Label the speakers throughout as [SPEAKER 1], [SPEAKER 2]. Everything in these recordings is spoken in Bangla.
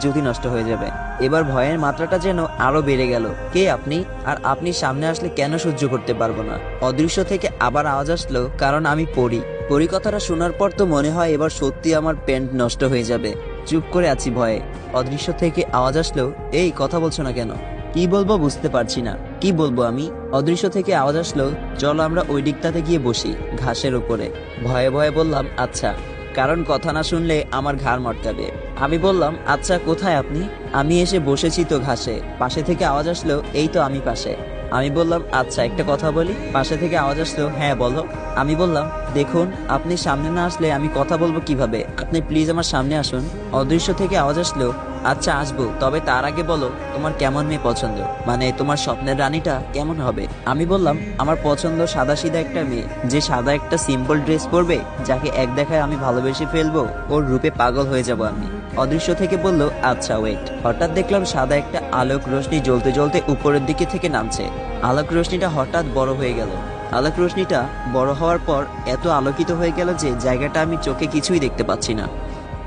[SPEAKER 1] জ্যোতি নষ্ট হয়ে যাবে। এবার ভয়ের মাত্রাটা যেন আরও বেড়ে গেল। কে আপনি? আর আপনি সামনে আসলে কেন সহ্য করতে পারব না? অদৃশ্য থেকে আবার আওয়াজ আসলো, কারণ আমি পড়ি। পরি কথাটা শোনার পর তো মনে হয় এবার সত্যি আমার প্যান্ট নষ্ট হয়ে যাবে। চুপ করে আছি ভয়ে। অদৃশ্য থেকে আওয়াজ আসলো, এই, কথা বলছো না কেন? কি বলব বুঝতে পারছি না। কি বলব আমি? অদৃশ্য থেকে আওয়াজ আসলো, চলো আমরা ওই দিকটাতে গিয়ে বসি, ঘাসের উপরে। ভয়ে ভয়ে বললাম আচ্ছা। কারণ কথা না শুনলে আমার ঘাড় মটকাবে। আমি বললাম আচ্ছা কোথায় আপনি? আমি এসে বসেছি তো ঘাসে। পাশে থেকে আওয়াজ আসলো, এই তো আমি পাশে। আমি বললাম আচ্ছা একটা কথা বলি। পাশে থেকে আওয়াজ আসলো হ্যাঁ বলো। আমি বললাম দেখুন, আপনি সামনে না আসলে আমি কথা বলব কীভাবে? আপনি প্লিজ আমার সামনে আসুন। অদৃশ্য থেকে আওয়াজ আসলো আচ্ছা আসব। তবে তার আগে বলো, তোমার কেমন মেয়ে পছন্দ? মানে তোমার স্বপ্নের রানীটা কেমন হবে? আমি বললাম, আমার পছন্দ সাদা সিধা একটা মেয়ে। যে সাদা একটা সিম্পল ড্রেস পরবে, যাকে এক দেখায় আমি ভালোবেসে ফেলব, ওর রূপে পাগল হয়ে যাব আমি। অদৃশ্য থেকে বলল আচ্ছা ওয়েট হঠাৎ দেখলাম সাদা একটা আলোক রোশনি জ্বলতে জ্বলতে উপরের দিকে থেকে নামছে। আলোক রোশনিটা হঠাৎ বড় হয়ে গেল। আলোক রোশনিটা বড় হওয়ার পর এত আলোকিত হয়ে গেল যে জায়গাটা আমি চোখে কিছুই দেখতে পাচ্ছি না।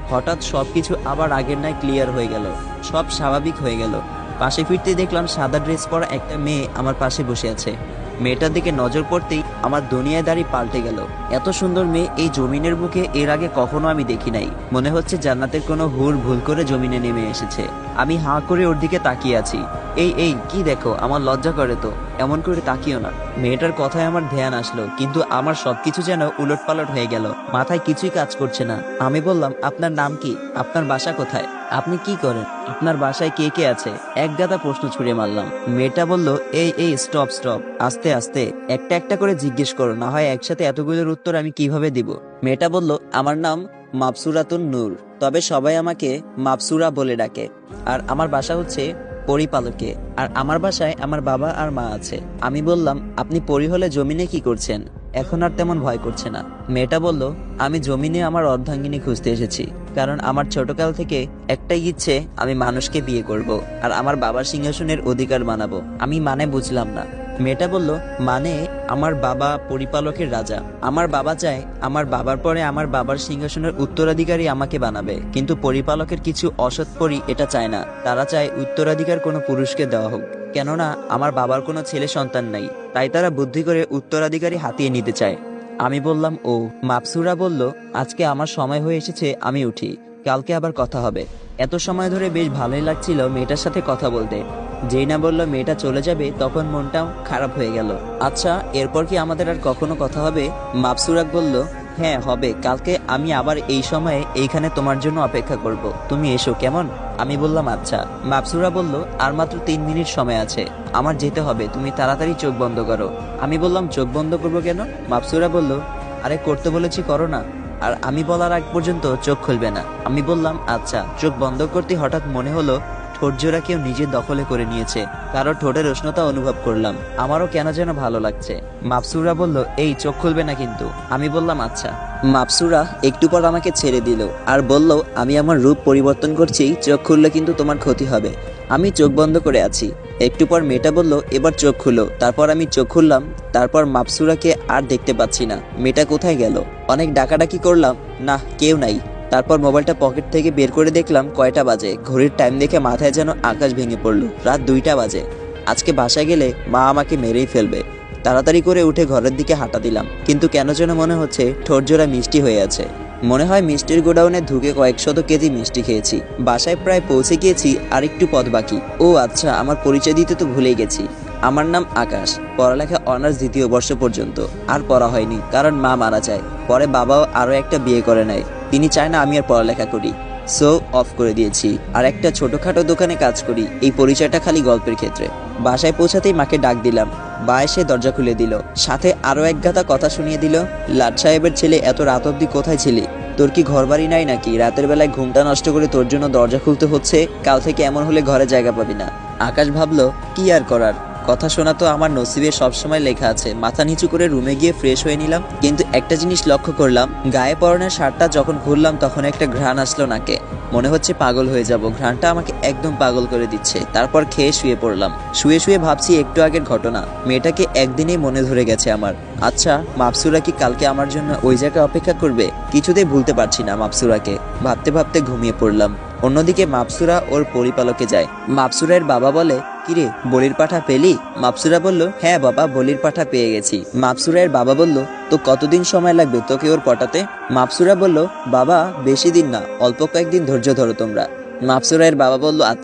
[SPEAKER 1] হঠাৎ সব কিছু আবার আগের নাই ক্লিয়ার হয়ে গেল। সব স্বাভাবিক হয়ে গেল। পাশে ফিরতে দেখলাম সাদা ড্রেস পরা একটা মেয়ে আমার পাশে বসে আছে। মেয়েটার দিকে নজর পড়তেই আমার দুনিয়াদারি পাল্টে গেল। এত সুন্দর মেয়ে এই জমিনের বুকে এর আগে কখনো আমি দেখি নাই। মনে হচ্ছে জান্নাতের কোনো হুর ভুল করে জমিনে নেমে এসেছে। আমি হাঁ করে ওর দিকে তাকিয়ে আছি। এই এই, কি দেখো, আমার লজ্জা করে তো। এমন করে তাকিও না। মেয়েটার কথায় আমার ধ্যান আসলো, কিন্তু আমার সবকিছু যেন উলট পালট হয়ে গেল। মাথায় কিছুই কাজ করছে না। আমি বললাম, আপনার নাম কি? আপনার বাসা কোথায়? আপনি কি করেন? আপনার বাসায় কে কে আছে? এক গাদা প্রশ্ন ছুড়ে মারলাম। মেয়েটা বলল, এই এই স্টপ স্টপ আস্তে আস্তে। একটা একটা করে জিজ্ঞেস করো, না হয় একসাথে এতগুলোর উত্তর আমি কীভাবে দিব? মেয়েটা বলল, আমার নাম মাপসুরাতুন নূর। তবে সবাই আমাকে মাপসুরা বলে ডাকে। আর আমার বাসা হচ্ছে পরিপালকে। আর আমার বাসায় আমার বাবা আর মা আছে। আমি বললাম, আপনি পরি হলে জমিনে কি করছেন? এখন আর তেমন ভয় করছে না। মেয়েটা বলল, আমি জমিনে আমার অর্ধাঙ্গিনী খুঁজতে এসেছি। কারণ আমার ছোটকাল থেকে একটাই ইচ্ছে, আমি মানুষকে বিয়ে করব আর আমার বাবার সিংহাসনের অধিকার বানাবো আমি মানে বুঝলাম না। মেয়েটা বলল মানে আমার বাবা পরিপালকের রাজা। আমার বাবা চায় আমার বাবার পরে আমার বাবার সিংহাসনের উত্তরাধিকারী আমাকে বানাবে। কিন্তু পরিপালকের কিছু অসৎ পরি এটা চায় না। তারা চায় উত্তরাধিকার কোনো পুরুষকে দেওয়া হোক। কেননা, আমার বাবার কোনো ছেলে সন্তান নাই। তাই তারা বুদ্ধি করে উত্তরাধিকারী হাতিয়ে নিতে চায়। আমি বললাম, ও। মাপসুরা বলল, আজকে আমার সময় হয়ে এসেছে, আমি উঠি। কালকে আবার কথা হবে। এত সময় ধরে বেশ ভালোই লাগছিল মেয়েটার সাথে কথা বলতে। যেই না বলল মেয়েটা চলে যাবে, তখন মনটাও খারাপ হয়ে গেল। আচ্ছা এরপর কি আমাদের আর কখনো কথা হবে? মাপসুরাক বলল হ্যাঁ হবে। কালকে আমি আবার এই সময়ে এইখানে তোমার জন্য অপেক্ষা করব। তুমি এসো, কেমন? আমি বললাম আচ্ছা। মাপসুরা বলল, আর মাত্র তিন মিনিট সময় আছে। আমার যেতে হবে। তুমি তাড়াতাড়ি চোখ বন্ধ করো। আমি বললাম, চোখ বন্ধ করব কেন? মাপসুরা বলল, আরে, করতে বলেছি, করো না। আর আমি বলার আগ পর্যন্ত চোখ খুলবে না। আমি বললাম আচ্ছা। চোখ বন্ধ করতে হঠাৎ মনে হলো ঠোঁট জোড়া কেউ নিজের দখলে করে নিয়েছে। কারও ঠোঁটের উষ্ণতা অনুভব করলাম। আমারও কেন যেন ভালো লাগছে। মাপসুরা বলল, এই, চোখ খুলবে না কিন্তু। আমি বললাম আচ্ছা। মাপসুরা একটু পর আমাকে ছেড়ে দিল আর বলল, আমি আমার রূপ পরিবর্তন করছি, চোখ খুললে কিন্তু তোমার ক্ষতি হবে। আমি চোখ বন্ধ করে আছি। একটু পর মেয়েটা বলল, এবার চোখ খুলো। তারপর আমি চোখ খুললাম। তারপর মাপসুরাকে আর দেখতে পাচ্ছি না। মেয়েটা কোথায় গেল? অনেক ডাকাডাকি করলাম। না কেউ নাই। তারপর মোবাইলটা পকেট থেকে বের করে দেখলাম কয়টা বাজে। ঘড়ির টাইম দেখে মাথায় যেন আকাশ ভেঙে পড়ল। রাত দুইটা বাজে। আজকে বাসায় গেলে মা আমাকে মেরেই ফেলবে। তাড়াতাড়ি করে উঠে ঘরের দিকে হাঁটা দিলাম। কিন্তু কেন যেন মনে হচ্ছে ঠোঁট জোড়া মিষ্টি হয়ে আছে। মনে হয় মিষ্টির গোডাউনে ঢুকে কয়েকশত কেজি মিষ্টি খেয়েছি। বাসায় প্রায় পৌঁছে গিয়েছি, আর একটু পথ বাকি। ও আচ্ছা আমার পরিচয় দিতে তো ভুলেই গেছি। আমার নাম আকাশ। পড়ালেখা অনার্স দ্বিতীয় বর্ষ পর্যন্ত। আর পড়া হয়নি, কারণ মা মারা যায়। পরে বাবাও আরও একটা বিয়ে করে নেয়। তিনি চায় না আমি আর পড়ালেখা করি। সো অফ করে দিয়েছি। আর একটা ছোটখাটো দোকানে কাজ করি, এই পরিচয়টা খালি গল্পের ক্ষেত্রে। বাসায় পৌঁছাতেই মাকে ডাক দিলাম। বা এসে দরজা খুলে দিল। সাথে আরও এক গাদা কথা শুনিয়ে দিল, লাট সাহেবের ছেলে এত রাত অব্দি কোথায় ছিলি? তোর কি ঘর বাড়ি নাই নাকি? রাতের বেলায় ঘুমটা নষ্ট করে তোর জন্য দরজা খুলতে হচ্ছে? কাল থেকে এমন হলে ঘরে জায়গা পাবি না। আকাশ ভাবলো, কি আর করার? কথা শোনা তো আমার নসিবে সবসময় লেখা আছে। মাথা নিচু করে রুমে গিয়ে ফ্রেশ হয়ে নিলাম। কিন্তু একটা জিনিস লক্ষ্য করলাম, গায়ে পরনের শার্টটা যখন খুললাম তখন একটা ঘ্রাণ আসলো নাকে। মনে হচ্ছে পাগল হয়ে যাব। ঘ্রাণটা আমাকে একদম পাগল করে দিচ্ছে। তারপর খেয়ে শুয়ে পড়লাম। শুয়ে শুয়ে ভাবছি একটু আগের ঘটনা। মেয়েটাকে একদিনেই মনে ধরে গেছে আমার। আচ্ছা মাপসুরা কি কালকে আমার জন্য ওই জায়গায় অপেক্ষা করবে? কিছুতেই ভুলতে পারছি না মাপসুরাকে। ভাবতে ভাবতে ঘুমিয়ে পড়লাম। অন্যদিকে মাপসুরা ওর পরিপালকে যায়। মাপসুরের বাবা বলে কিরে, বলির পাঠা পেলি? মাপসুরা বলল হ্যাঁ বাবা, বলির পাঠা পেয়ে গেছি। মাপসুরায়ের বাবা বলল, তো কতদিন সময় লাগবে তোকে ওর পটাতে? মাপসুরা বলল, বাবা, বেশি দিন না, অল্প কয়েকদিন ধৈর্য ধরো তোমরা। মাপসুরায়ের বাবা বলল আচ্ছা।